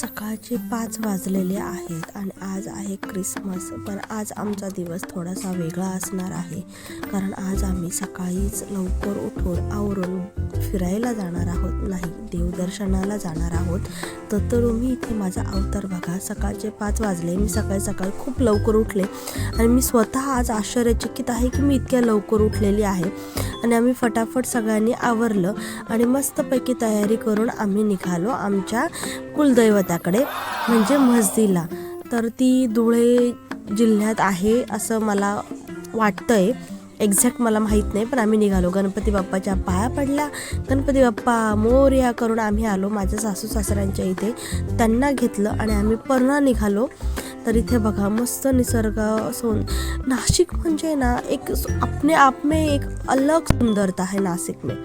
सकाळचे पाच वाजलेले आहेत आणि आज आहे क्रिसमस पण आज आमचा दिवस थोडासा वेगळा असणार आहे. कारण आज आम्ही सकाळीच लवकर उठून आवरून फिरायला जाणार आहोत. नाही देवदर्शनाला जाणार आहोत. तर तुम्ही इथे माझा अवतार बघा. सकाळचे पाच वाजले. मी सकाळी सकाळी खूप लवकर उठले. आणि मी स्वतः आज आश्चर्यचकित आहे की मी इतक्या लवकर उठलेली आहे. आणि आम्ही फटाफट सगळ्यांनी आवरलं आणि मस्तपैकी तयारी करून आम्ही निघालो आमच्या कुलदैवत कुलदैवताकडे म्हणजे मस्जिदला तर ती धुळे जिल्ह्यात आहे असं मला वाटतंय. एक्झॅक्ट मला माहीत नाही पण आम्ही निघालो. गणपती बाप्पाच्या पाया पडल्या. गणपती बाप्पा मोर्या करून आम्ही आलो माझ्या सासू सासऱ्यांच्या इथे. त्यांना घेतलं आणि आम्ही परना निघालो. तर इथे बघा मस्त निसर्ग सोन नाशिक म्हणजे ना एक आपने आप में एक अलग सुंदरता आहे नाशिक में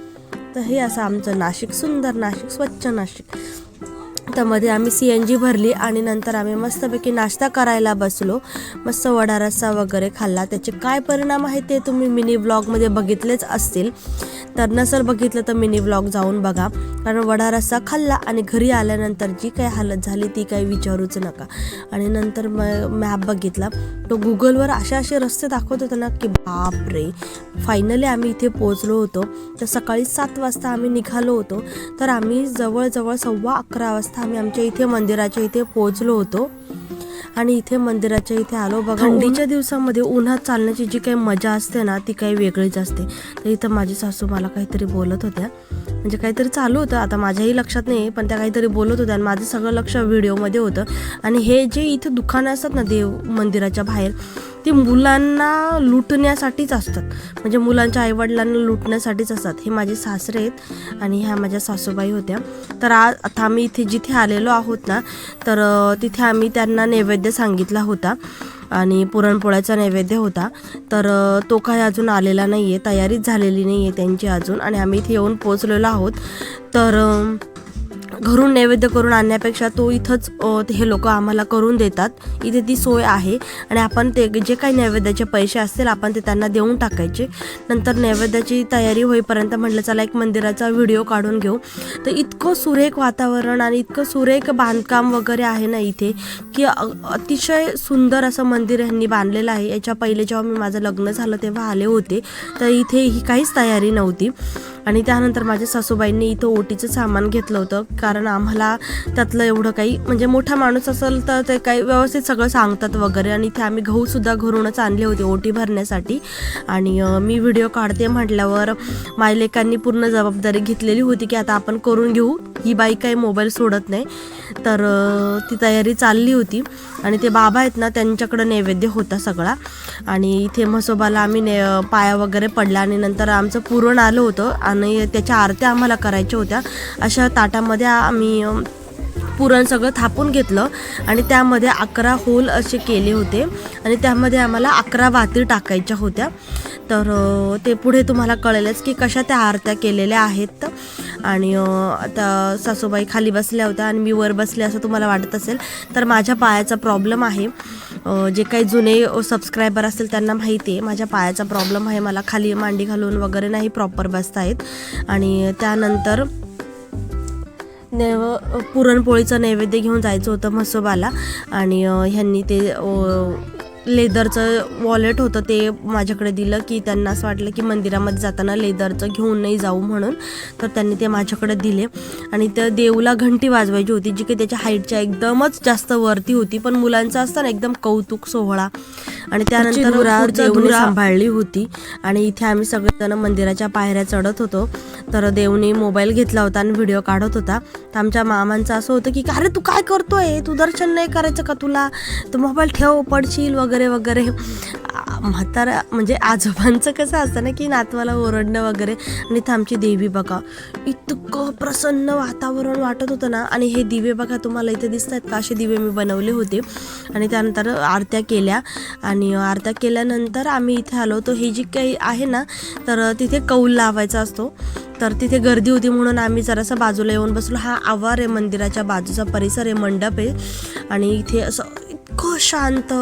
तर हे असं आमचं नाशिक सुंदर नाशिक स्वच्छ नाशिक. त्यामध्ये आम्ही सी एन जी भरली आणि नंतर आम्ही मस्तपैकी नाश्ता करायला बसलो. मस्त वडा रस्सा वगैरे खाल्ला. त्याचे काय परिणाम आहेत ते तुम्ही मिनी ब्लॉगमध्ये बघितलेच असतील. तर नसेल बघितलं तर मिनी ब्लॉग जाऊन बघा. कारण वडा रस्सा खाल्ला आणि घरी आल्यानंतर जी काही हालत झाली ती काही विचारूच नका. आणि नंतर म मॅप बघितला. तो गुगलवर असे असे रस्ते दाखवत होता ना की बाप रे. फायनली आम्ही इथे पोहोचलो होतो. तर सकाळी सात वाजता आम्ही निघालो होतो. तर आम्ही जवळजवळ सव्वा अकरा वाजता आम्ही आमच्या इथे मंदिराच्या इथे पोहोचलो होतो. आणि इथे मंदिराच्या इथे आलो बघा थंडीच्या दिवसामध्ये उन्हात चालण्याची जी काही मजा असते ना ती काही वेगळीच असते. तर इथं माझी सासू मला काहीतरी बोलत होत्या. म्हणजे काहीतरी चालू होतं. आता माझ्याही लक्षात नाही पण त्या काहीतरी बोलत होत्या आणि माझं सगळं लक्ष व्हिडिओमध्ये होतं. आणि हे जे इथे दुकानं असतात ना देव मंदिराच्या बाहेर ती मुलांना लुटण्यासाठीच असतात. म्हणजे मुलांच्या आईवडिलांना लुटण्यासाठीच असतात. हे माझे सासरे आहेत आणि ह्या माझ्या सासूबाई होत्या. तर आज आता आम्ही इथे जिथे आलेलो आहोत ना तर तिथे आम्ही त्यांना नैवेद्य सांगितला होता आणि पुरणपोळ्याचा नैवेद्य होता. तर तो काही अजून आलेला नाही आहे तयारीच झालेली नाही आहे त्यांची अजून आणि आम्ही इथे येऊन पोचलेलो आहोत. तर घरून नैवेद्य करून आणण्यापेक्षा तो इथंच हे लोक आम्हाला करून देतात. इथे ती सोय आहे आणि आपण ते जे काही नैवेद्याचे पैसे असतील आपण ते त्यांना देऊन टाकायचे. नंतर नैवेद्याची तयारी होईपर्यंत म्हटलं चला एक मंदिराचा व्हिडिओ काढून घेऊ. तर इतकं सुरेख वातावरण आणि इतकं सुरेख बांधकाम वगैरे आहे ना इथे की अतिशय सुंदर असं मंदिर यांनी बांधलेलं आहे. याच्या पहिले जेव्हा मी माझं लग्न झालं तेव्हा आले होते तर इथे ही काहीच तयारी नव्हती. आणि त्यानंतर माझ्या सासूबाईंनी इथं ओटीचं सामान घेतलं होतं. कारण आम्हाला त्यातलं एवढं काही म्हणजे मोठा माणूस असेल तर ते काही व्यवस्थित सगळं सांगतात वगैरे. आणि इथे आम्ही गहूसुद्धा घरूनच आणले होते ओटी भरण्यासाठी. आणि मी व्हिडिओ काढते म्हटल्यावर मायलेकांनी पूर्ण जबाबदारी घेतलेली होती की आता आपण करून घेऊ. ही बाई काही मोबाईल सोडत नाही. तर ती तयारी चालली होती. आणि ते बाबा आहेत ना त्यांच्याकडं नैवेद्य होता सगळा. आणि इथे म्हसोबाला आम्ही ने पाया वगैरे पडला आणि नंतर आमचं पुरण आलं होतं. आणि त्याच्या आरत्या आम्हाला करायच्या होत्या. अशा ताटामध्ये आम्ही पुरण सगळं थापून घेतलं आणि त्यामध्ये अकरा होल असे केले होते. आणि त्यामध्ये आम्हाला अकरा वाती टाकायच्या होत्या. तर ते पुढे तुम्हाला कळेलच की कशा त्या आरत्या केलेल्या आहेत. आणि आता सासूबाई खाली बसल्या होत्या आणि मी वर बसले असं तुम्हाला वाटत असेल तर माझ्या पायाचा प्रॉब्लेम आहे. जे काही जुने सबस्क्रायबर असतील त्यांना माहिती आहे माझ्या पायाचा प्रॉब्लेम आहे. मला खाली मांडी घालून वगैरे नाही प्रॉपर बसता येत आणि त्यानंतर नेव पुरणपोळीचं नैवेद्य घेऊन जायचं होतं म्हसोबाला. आणि ह्यांनी ते लेदरचं वॉलेट होतं ते माझ्याकडे दिलं की त्यांना असं वाटलं की मंदिरामध्ये जाताना लेदरचं घेऊन नाही जाऊ म्हणून तर त्यांनी ते माझ्याकडे दिले. आणि त्या देऊला घंटी वाजवायची होती जी की त्याच्या हाईटच्या एकदमच जास्त वरती होती पण मुलांचं असतं ना एकदम कौतुक सोहळा. आणि त्यानंतर सांभाळली होती. आणि इथे आम्ही सगळेजण मंदिराच्या पायऱ्या चढत होतो. तर देवनी मोबाईल घेतला होता आणि व्हिडिओ काढत होता. तर आमच्या मामांचं असं होतं की अरे तू काय करतोय? तू दर्शन नाही करायचं का तुला? तू मोबाईल ठेव पडशील वगैरे वगैरे. म्हातारा म्हणजे आजोबांचं कसं असतं ना की नातवाला ओरडणं वगैरे आणि इथं आमची देवी बघा. इतकं प्रसन्न वातावरण वाटत होतं ना. आणि हे दिवे बघा तुम्हाला इथे दिसत आहेत का? असे दिवे मी बनवले होते. आणि त्यानंतर आरत्या केल्या. आणि आरत्या केल्यानंतर आम्ही इथे आलो. तो हे जी काही आहे ना तर तिथे कौल लावायचा असतो. तर तिथे गर्दी होती म्हणून आम्ही जरासं बाजूला येऊन बसलो. हा आवार आहे मंदिराच्या बाजूचा परिसर आहे मंडप आहे. आणि इथे असं इतकं शांत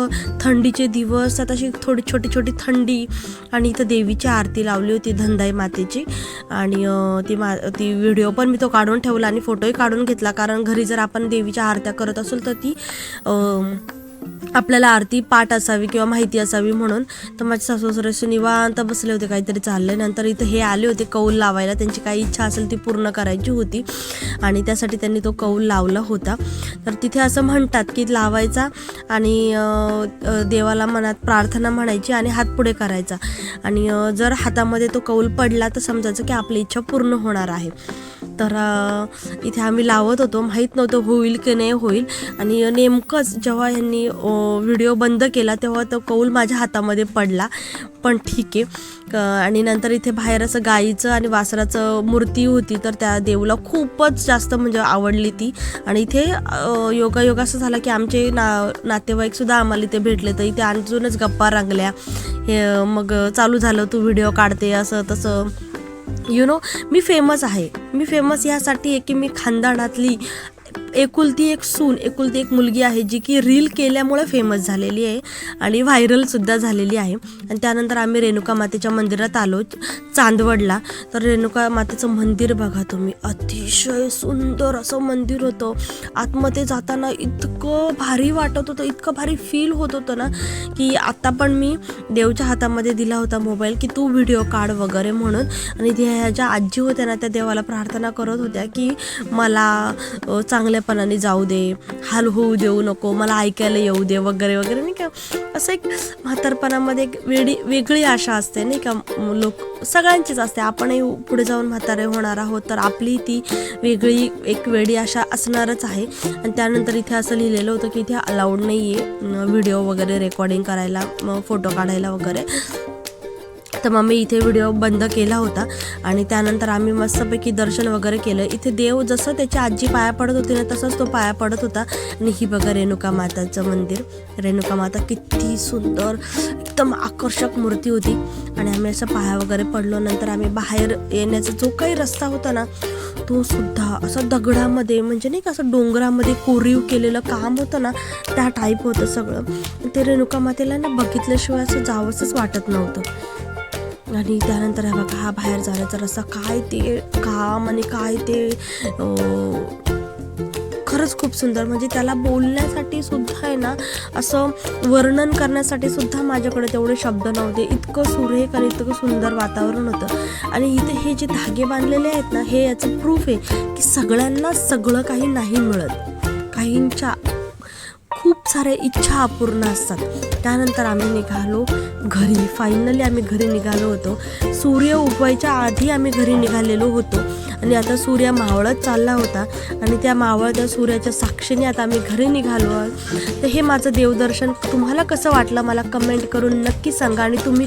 थंडीचे दिवस आता अशी थोडी छोटी छोटी थंडी. आणि इथं देवीची आरती लावली होती धंदाई मातेची. आणि ती मा ती व्हिडिओ पण मी तो काढून ठेवला आणि फोटोही काढून घेतला. कारण घरी जर आपण देवीच्या आरत्या करत असेल तर ती आपल्याला आरती पाठ असावी किंवा माहिती असावी म्हणून तर माझे सासू सासरे निवांत बसले होते काहीतरी चालले नंतर इथं हे आले होते कौल लावायला. त्यांची काही इच्छा असेल ती पूर्ण करायची होती. आणि त्यासाठी त्यांनी तो कौल लावला होता. तर तिथे असं म्हणतात की लावायचा आणि देवाला मनात प्रार्थना म्हणायची आणि हात पुढे करायचा. आणि जर हातामध्ये तो कौल पडला तर समजायचं की आपली इच्छा पूर्ण होणार आहे. तर इथे आम्ही लावत होतो. माहीत नव्हतं होईल की नाही होईल. आणि नेमकंच जेव्हा यांनी व्हिडिओ बंद केला तेव्हा तो कौल माझ्या हातामध्ये पडला. पण ठीक आहे. आणि नंतर इथे बाहेर असं गाईचं आणि वासराचं मूर्ती होती तर त्या देवला खूपच जास्त म्हणजे आवडली ती. आणि इथे योगा योगा असं झाला की आमचे ना नातेवाईकसुद्धा आम्हाला इथे भेटले. तर इथे अजूनच गप्पा रंगल्या. हे मग चालू झालं तू व्हिडिओ काढते असं तसं. यु नो मी फेमस आहे. मी फेमस यासाठी आहे की मी खानदानातली एकुलती एक सून एकुलती एक मुलगी आहे जी की रील केल्यामुळे फेमस झालेली आहे आणि व्हायरलसुद्धा झालेली आहे. आणि त्यानंतर आम्ही रेणुका मातेच्या मंदिरात आलो चांदवडला. तर रेणुका मातेचं मंदिर बघा तुम्ही अतिशय सुंदर असं मंदिर होतं. आतमध्ये जाताना इतकं भारी वाटत होतं इतकं भारी फील होत होतं ना की आता पण मी देवच्या हातामध्ये दिला होता मोबाईल की तू व्हिडिओ काढ वगैरे म्हणून. आणि त्या ह्या ज्या आजी होत्या ना त्या देवाला प्रार्थना करत होत्या की मला चांगल्या चांगल्यापणाने जाऊ दे हाल होऊ देऊ नको मला ऐकायला येऊ दे वगैरे वगैरे नाही का? असं एक म्हातारपणामध्ये एक वेळी वेगळी आशा असते नाही का? लोक सगळ्यांचीच असते. आपणही पुढे जाऊन म्हातारे होणार आहोत तर आपली ती वेगळी एक वेडी आशा असणारच आहे. आणि त्यानंतर इथे असं लिहिलेलं होतं की इथे अलाउड नाही आहे व्हिडिओ वगैरे रेकॉर्डिंग करायला फोटो काढायला वगैरे. तर मग मी इथे व्हिडिओ बंद केला होता आणि त्यानंतर आम्ही मस्तपैकी दर्शन वगैरे केलं. इथे देव जसं त्याची आजी पाया पडत होती ना तसंच तो पाया पडत होता. आणि ही बघा रेणुका माताचं मंदिर. रेणुका माता किती सुंदर एकदम आकर्षक मूर्ती होती. आणि आम्ही असं पाया वगैरे पडलो. नंतर आम्ही बाहेर येण्याचा जो काही रस्ता होता ना तो सुद्धा असं दगडामध्ये म्हणजे नाही का असं डोंगरामध्ये कोरीव केलेलं काम होतं ना त्या टाईप होतं सगळं. ते रेणुका मातेला ना बघितल्याशिवाय असं जावंसंच वाटत नव्हतं. आणि त्यानंतर हा बघा हा बाहेर जाण्याचा रस्ता काय ते काम आणि काय ते खरंच खूप सुंदर. म्हणजे त्याला बोलण्यासाठी सुद्धा आहे ना असं वर्णन करण्यासाठी सुद्धा माझ्याकडे तेवढे शब्द नव्हते. इतकं सुरेख आणि इतकं सुंदर वातावरण होतं. आणि इथे हे जे धागे बांधलेले आहेत ना हे याचं प्रूफ आहे की सगळ्यांना सगळं काही नाही मिळत. काहींच्या खूप साऱ्या इच्छा अपूर्ण असतात. त्यानंतर आम्ही निघालो घरी. फायनली आम्ही घरी निघालो होतो. सूर्य उगवायच्या आधी आम्ही घरी निघालेलो होतो. आणि आता सूर्य मावळत चालला होता. आणि त्या मावळत्या सूर्याच्या साक्षीने आता आम्ही घरी निघालो आहोत. तर हे माझं देवदर्शन. तुम्हाला कसं वाटलं? मला कमेंट करून नक्की सांगा. आणि तुम्ही